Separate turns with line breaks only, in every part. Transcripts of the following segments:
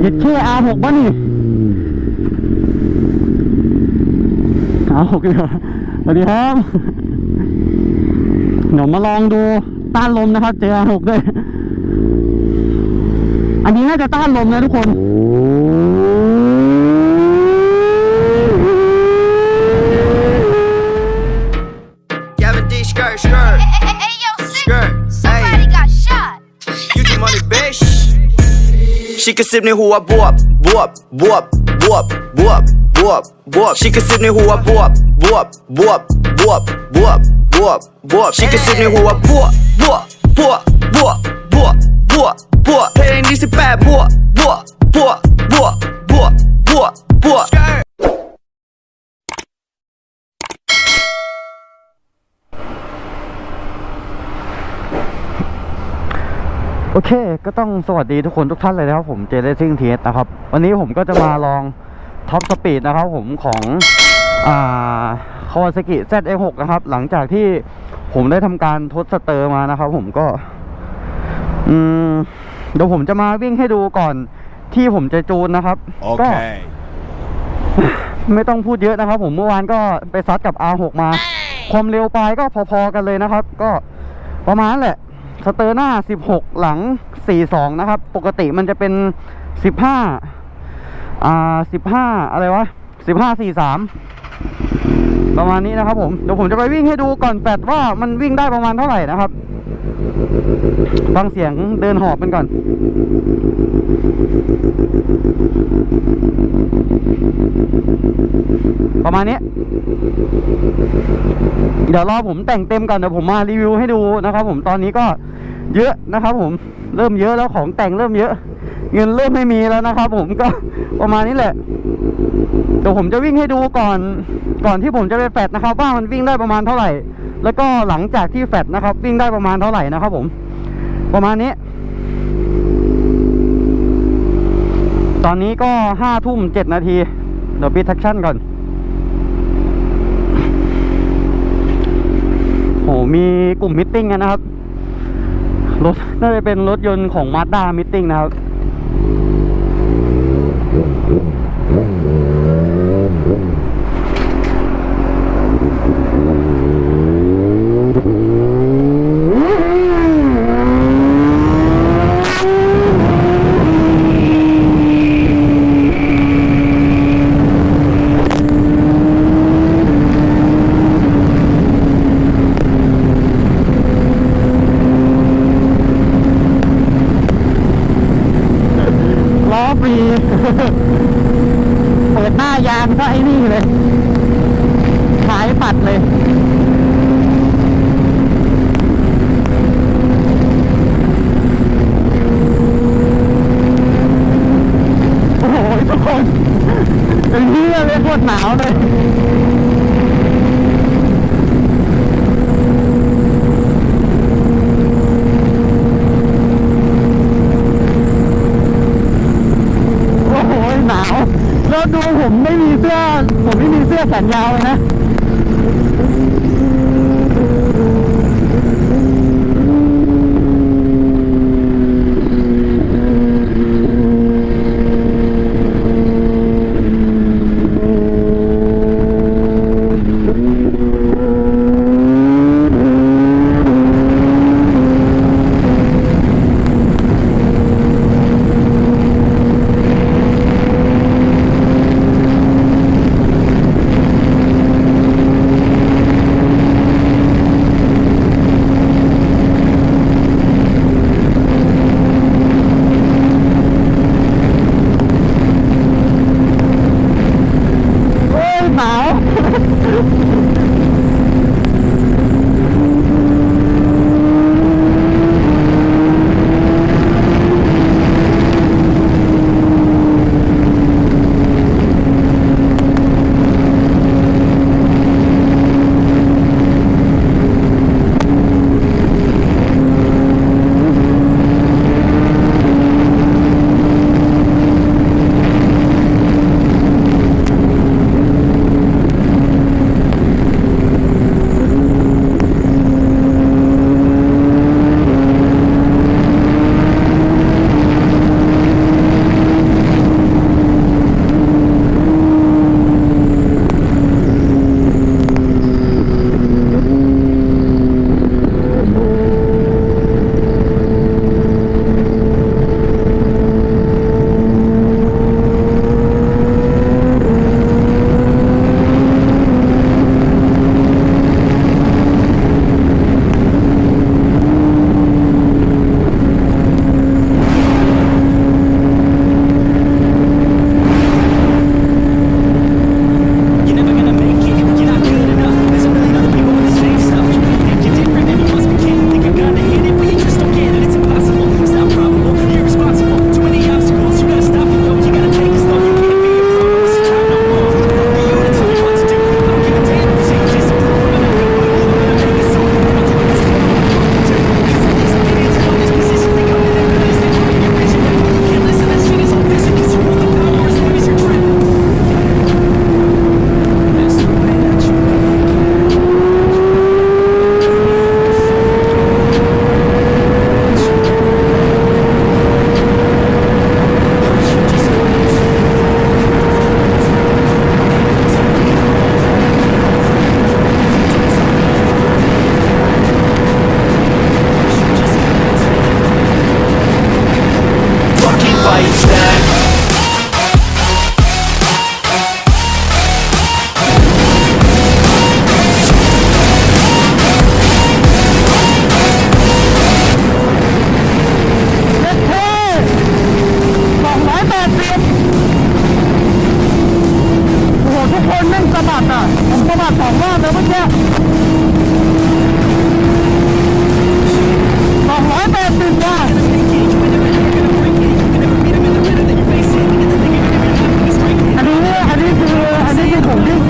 เย็ดแค่อาหกบ้านี่อาหกเลยสวัสดีครับเดี๋ยวมาลองดูต้านลมนะครับ เจออาหกด้วย อันนี้น่าจะต้านลมนะทุกคน
She can sip me who I bought, bought, bought, bought, bought, bought, bought. She can sip me who I bought, bought, bought, bought, bought, bought, bought. She can sip me who I bought, bought, bought, bought, bought, bought, bought. Paying these bad bought, bought, bought, bought, bought, bought, bought.
โอเค ก็ต้องสวัสดีทุกคนทุกท่านเลยนะครับผมเจเลซิ่งทีนะครับ วันนี้ผมก็จะมาลองท็อปสปีดนะครับผมของอ่าคาวาซากิ ZX6 นะครับ หลังจากที่ผมได้ทำการทดสเตอร์มานะครับผมก็ อืมเดี๋ยวผมจะมาวิ่งให้ดูก่อนที่ผมจะจูนนะครับก็
Okay.
ไม่ต้องพูดเยอะนะครับ ผมเมื่อวานก็ไปซัดกับ R6 มา ความเร็วปลายก็พอๆกันเลยนะครับ ก็ประมาณนั้นแหละ สเตอร์หน้า 16 หลัง 42 นะครับ ปกติมันจะเป็น 15 อ่า 15 อะไรวะ 15 43 ประมาณนี้นะครับผม เดี๋ยวผมจะไปวิ่งให้ดูก่อนแปดว่ามันวิ่งได้ประมาณเท่าไหร่นะครับ ฟังเสียงเดินหอบกันก่อน ประมาณนี้ เดี๋ยวรอผมแต่งเต็มก่อนเดี๋ยวผมมารีวิวให้ดูนะครับ ผมตอนนี้ก็เยอะนะครับ ผมเริ่มเยอะแล้วของแต่งเริ่มเยอะ เงินเริ่มไม่มีแล้วนะครับ ผมก็ประมาณนี้แหละเดี๋ยวผมจะวิ่งให้ดูก่อน ก่อนที่ผมจะไปแฟดนะครับว่ามันวิ่งได้ประมาณเท่าไหร่ แล้วก็หลังจากที่แฟดนะครับวิ่งได้ประมาณเท่าไหร่นะครับผม ประมาณนี้ ตอนนี้ก็ห้าทุ่มเจ็ดนาที เดี๋ยวปิดแท็กชั่นก่อน โหมีกลุ่มมิทติ้งกันนะครับ รถน่าจะเป็นรถยนต์ของมาด้ามิทติ้งนะครับ ล้อฟรี เปิดหน้ายางก็ไอ้นี่เลย ขายปัดเลยโอ้โหทุกคนเป็นเหี้ยเลยโคตรหนาวเลย โอ้โหนาว แล้วดูผมไม่มีเสื้อ ผมไม่มีเสื้อแขนยาวเลยนะ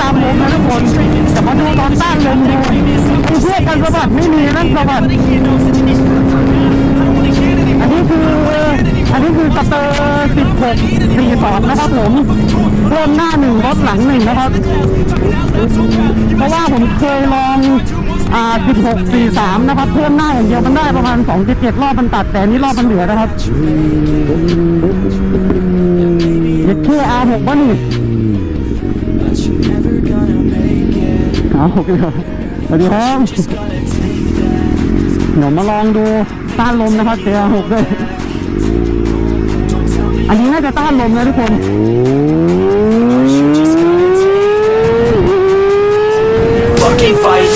ามลมนะทุกคนแต่มาดูตอนต้านลมเลยคือเพื่อการสะบัดไม่มีนั่นสะบัดอันนี้คืออันนี้คือสเตอร์16รีสอร์นะครับผมเริ่มหน้าหนึ่งรถหลังหนึ่งนะครับ เพราะว่าผมเคยลองอ่า16 43 นะครับ เพิ่มหน้าอย่างเดียวมันได้ประมาณ 2.7 รอบมันตัดแต่นี้รอบมันเหลือนะครับเด็กเชื่ออาหกบ้านี่ อเคสวัสดีครับเดี๋ยวมาลองดูต้านลมนะครับเตียหกด้วยอันนี้น่าจะต้านลมนะทุกคน
Fucking fight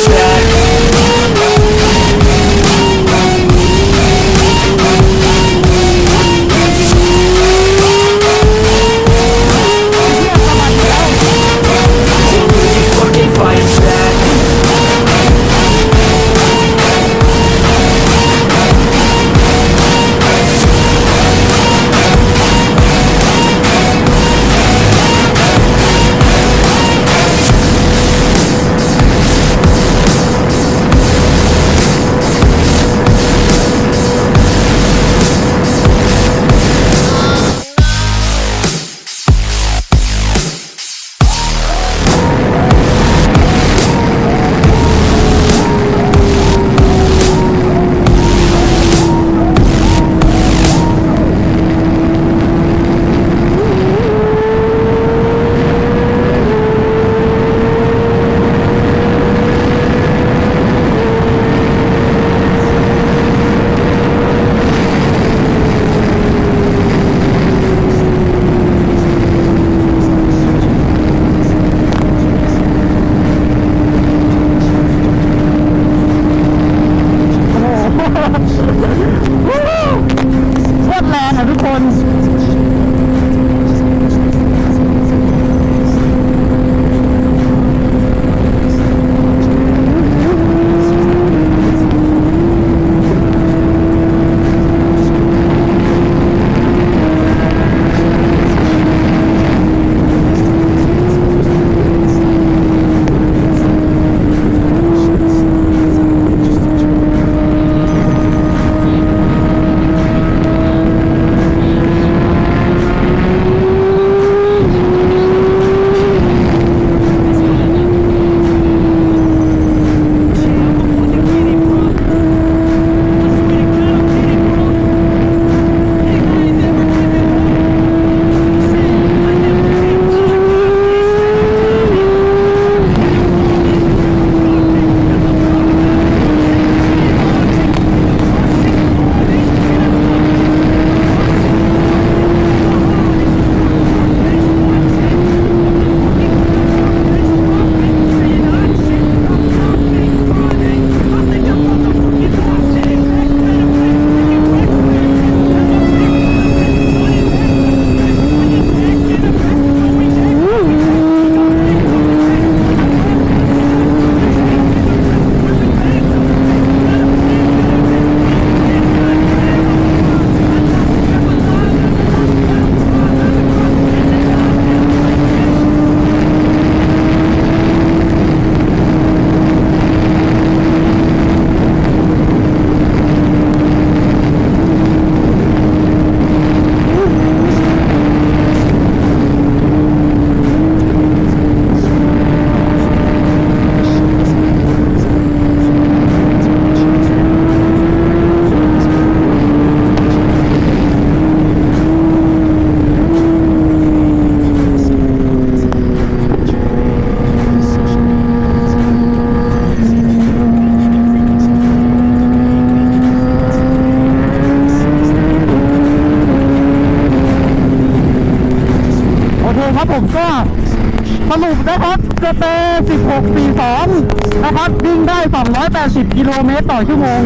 280 กิโลเมตรต่อชั่วโมง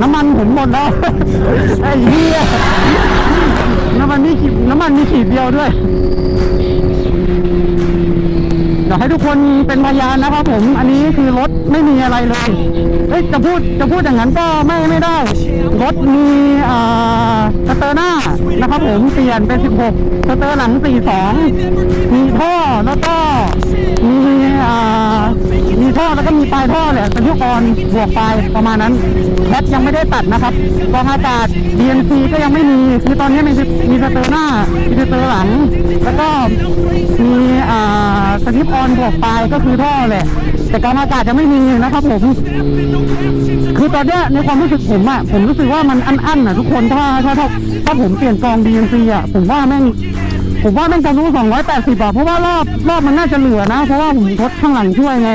น้ำมันผมหมดแล้ว ไอ้เหี้ยน้ำมันมีขีดน้ำมันมีขีดเดียวด้วยอยากให้ทุกคนเป็นพยานนะครับผม อันนี้คือรถไม่มีอะไรเลยเอ้ยจะพูดจะพูดอย่างนั้นก็ไม่ไม่ได้ รถมีอ่าสเตตอร์หน้านะครับผมเปลี่ยนเป็น 16 สเตอร์หลัง 42 มีท่อแล้วก็มีอ่า มีท่อแล้วก็มีปลายท่อเนี่ยเป็นทุกอนบวกปลายประมาณนั้นแคทยังไม่ได้ตัดนะครับกองอากาศ DNC ก็ยังไม่มีคือตอนนี้มีมีสเตอร์หน้ามีสเตอร์หลัง แล้วก็มีอ่าสลิปออนบวกปลายก็คือท่อแหละแต่กองอากาศยังไม่มีนะครับผมคือตอนนี้ในความรู้สึกผมอะผมรู้สึกว่ามันอั้นๆอะทุกคนถ้าถ้าถ้าถ้าผมเปลี่ยนกอง DNC อะผมว่าแม่งผมว่าแม่งจะรู้280อะเพราะว่ารอบรอบมันน่าจะเหลือนะ เพราะว่าผมทดข้างหลังช่วยไง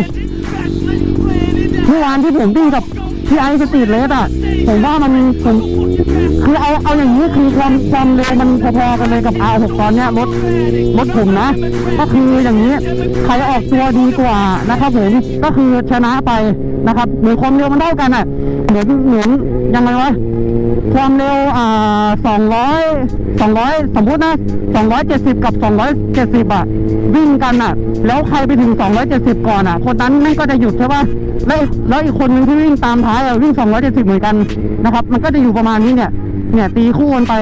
เมื่อวานที่ผมวิ่งกับพี่ไอสตรีทเลสอะผมว่ามันผมคือเอาเอาอย่างนี้คือความความเร็วมันพอๆกันเลยกับ R6 ตอนเนี้ยรถรถผมนะ ก็คืออย่างนี้ใครออกตัวดีกว่านะครับผมก็คือชนะไปนะครับเหมือนความเร็วมันเท่ากันอะเหมือนเหมือนยังไงวะความเร็วอ่าสองร้อยสองร้อยสมมุตินะสองร้อยเจ็ดสิบกับสองร้อยเจ็ดสิบอะวิ่งกันอะ แล้วใครไปถึงสองร้อยเจ็ดสิบก่อนอะ คนนั้นนั่ก็จะหยุดใช่ป่ะ แล้วอีกแล้วอีกคนนึงที่วิ่งตามท้ายอะวิ่งสองร้อยเจ็ดสิบเหมือนกันนะครับ มันก็จะอยู่ประมาณนี้เนี่ย เนี่ยตีคู่กันไป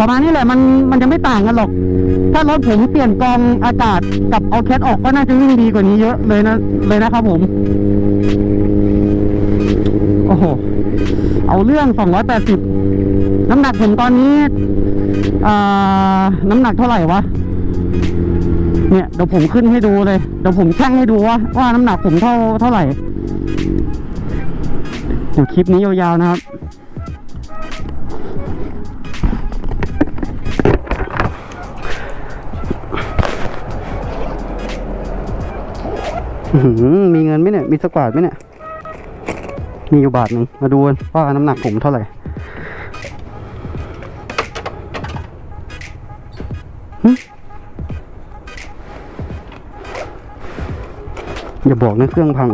ประมาณนี้แหละมันมันจะไม่ต่างกันหรอก ถ้ารถผมเปลี่ยนกองอากาศกับเอาแคทออกก็น่าจะวิ่งดีกว่านี้เยอะเลยนะเลยนะครับผม โอ้โห เอาเรื่อง 280 น้ำหนักผมตอนนี้อ่าน้ำหนักเท่าไหร่วะ เนี่ยเดี๋ยวผมขึ้นให้ดูเลยเดี๋ยวผมชั่งให้ดูว่าว่าน้ำหนักผมเท่าเท่าไหร่เดี๋ยวคลิปนี้ยาวๆนะครับมีเงินไหมเนี่ย มีสกวาดไหมเนี่ย มีอยู่บาทหนึ่งมาดูว่าน้ำหนักผมเท่าไหร่ อย่าบอกนะเครื่องพัง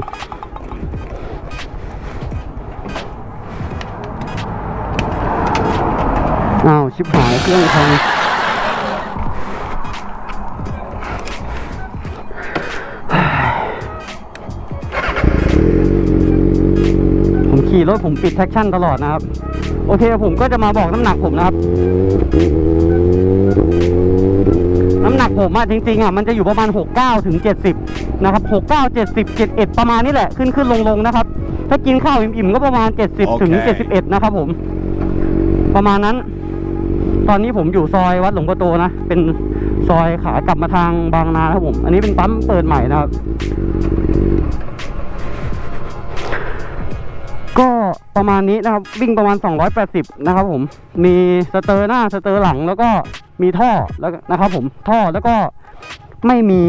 อ้าว ชิบหายเครื่องพังผมขี่รถผมปิดแท็กชั่นตลอดนะครับ โอเคผมก็จะมาบอกน้ำหนักผมนะครับ น้ำหนักผมอะจริงๆอะมันจะอยู่ประมาณ 69ถึง70 นะครับ69 70 71ประมาณนี้แหละขึ้นขึ้นลงลงนะครับ ถ้ากินข้าวอิ่มๆก็ประมาณ70ถึง
โอเค
71นะครับผม ประมาณนั้น ตอนนี้ผมอยู่ซอยวัดหลวงพ่อโตนะ เป็นซอยขากลับมาทางบางนาครับผม อันนี้เป็นปั๊มเปิดใหม่นะครับ ก็ประมาณนี้นะครับ วิ่งประมาณ 280 นะครับผม มีสเตอร์หน้าสเตอร์หลังแล้วก็มีท่อแล้วก็นะครับผมท่อแล้วก็ไม่มี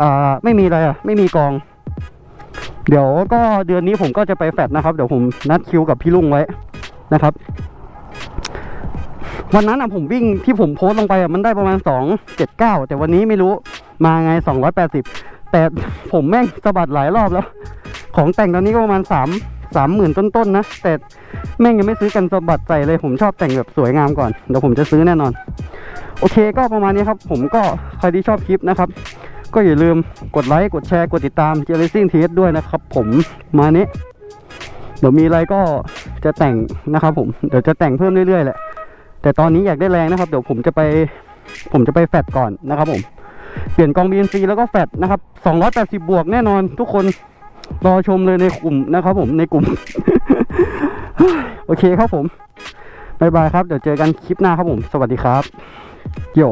อ่าไม่มีอะไรอะ ไม่มีกอง เดี๋ยวก็เดือนนี้ผมก็จะไปแฟดนะครับ เดี๋ยวผมนัดคิวกับพี่ลุงไว้นะครับ วันนั้นอะผมวิ่งที่ผมโพสต์ลงไปอะมันได้ประมาณ279แต่วันนี้ไม่รู้มาไง280แปดสิบแต่ผมแม่งสะบัดหลายรอบแล้ว ของแต่งตอนนี้ก็ประมาณสามสามหมื่นต้นๆนะแต่แม่งยังไม่ซื้อกันสะบัดใส่เลยผมชอบแต่งแบบสวยงามก่อนเดี๋ยวผมจะซื้อแน่นอน โอเคก็ประมาณนี้ครับ ผมก็ใครที่ชอบคลิปนะครับ ก็อย่าลืมกดไลค์ กดแชร์ กดติดตามเจลิซิ่งเทสด้วยนะครับผมมานี้เดี๋ยวมีอะไรก็จะแต่งนะครับผมเดี๋ยวจะแต่งเพิ่มเรื่อยๆแหละแต่ตอนนี้อยากได้แรงนะครับ เดี๋ยวผมจะไป ผมจะไปแฟดก่อนนะครับผมเปลี่ยนกอง BNC แล้วก็แฟดนะครับ 280 บวกแน่นอน ทุกคนรอชมเลยในกลุ่มนะครับผมในกลุ่ม โอเคครับผมบายบายครับ เดี๋ยวเจอกันคลิปหน้าครับผม สวัสดีครับ โย